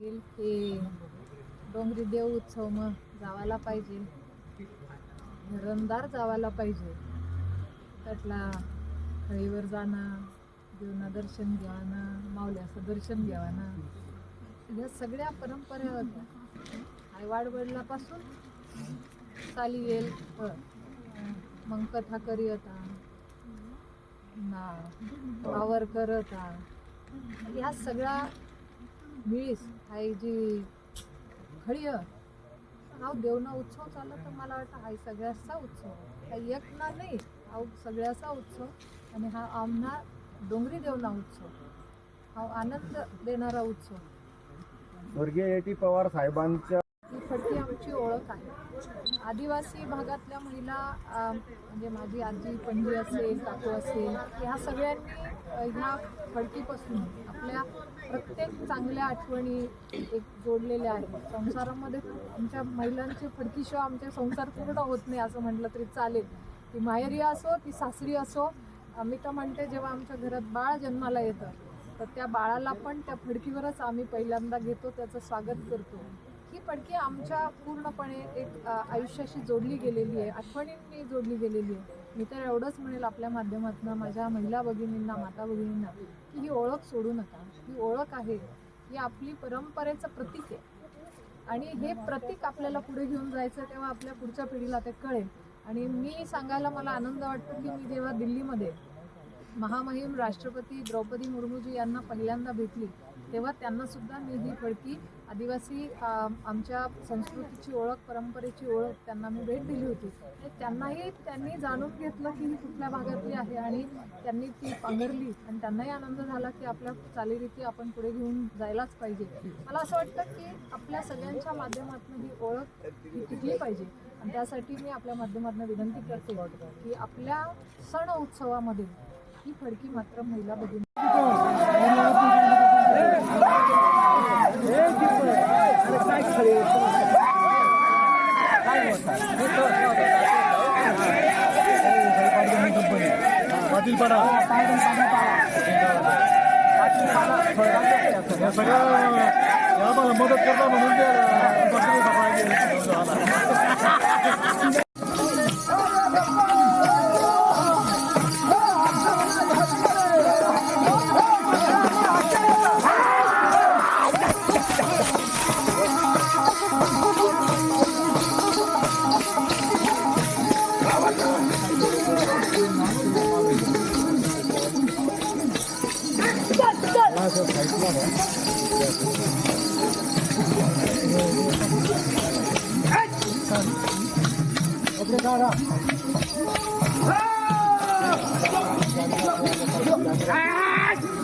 हे डोंगरी देव उत्सव मग जावायला पाहिजे. धरणदार जावायला पाहिजे. त्यातला हळीवर जाणं देवना दर्शन घ्यावं माऊल्याचं दर्शन घ्यावं ह्या सगळ्या परंपरा होत्या. आई वाडवडलापासून चाली येईल. मग कथा करी होता ना वावर करता ह्या सगळ्या मिळीस हाय जी. खळी हा देवना उत्सव चालला तर मला वाटतं हा सगळ्याचा उत्सव. हा एक ना नाही हा सगळ्याचा उत्सव. आणि हा आमना डोंगरी देवना उत्सव. हा आनंद देणारा उत्सव. स्वर्गीय ए टी पवार साहेबांच्या ही फडकी आमची ओळख आहे. आदिवासी भागातल्या महिला म्हणजे माझी आजी पणजी असेल काकू असेल ह्या सगळ्यांनी ह्या फडकीपासून आपल्या प्रत्येक चांगल्या आठवणी एक जोडलेल्या आहेत. संसारामध्ये आमच्या महिलांची फडकीशिवाय आमचे संसार पूर्ण होत नाही असं म्हटलं तरी चालेल. ती माहेरी असो ती सासरी असो आम्ही तर म्हणते जेव्हा आमच्या घरात बाळ जन्माला येतं तर त्या बाळाला पण त्या फडकीवरच आम्ही पहिल्यांदा घेतो त्याचं स्वागत करतो. ही पडकी आमच्या पूर्णपणे एक आयुष्याशी जोडली गेलेली आहे आठवणींनी जोडली गेलेली आहे. मी तर एवढंच म्हणेल आपल्या माध्यमातून माझ्या महिला भगिनींना माता भगिनींना की ही ओळख सोडू नका. ही ओळख आहे ही आपली परंपरेचं प्रतीक आहे. आणि हे प्रतीक आपल्याला पुढे घेऊन जायचं तेव्हा आपल्या पुढच्या पिढीला ते कळेल. आणि मी सांगायला मला आनंद वाटतो की मी जेव्हा दिल्लीमध्ये महामहिम राष्ट्रपती द्रौपदी मुर्मूजी यांना पहिल्यांदा भेटली तेव्हा त्यांना सुद्धा मी ही फडकी आदिवासी आमच्या संस्कृतीची ओळख परंपरेची ओळख त्यांना मी भेट दिली होती. त्यांनाही त्यांनी जाणून घेतलं की ही कुठल्या भागातली आहे आणि त्यांनी ती पांघरली आणि त्यांनाही आनंद झाला की आपल्या चालीरीती आपण पुढे घेऊन जायलाच पाहिजे. मला असं वाटतं की आपल्या सगळ्यांच्या माध्यमातून ही ओळख ही टिकली पाहिजे. आणि त्यासाठी मी आपल्या माध्यमातून विनंती करते की आपल्या सण उत्सवामध्ये ही फडकी मात्र महिला बघून पाटील पाडा या सगळ्या या आम्हाला मदत करता म्हणून ते Ah!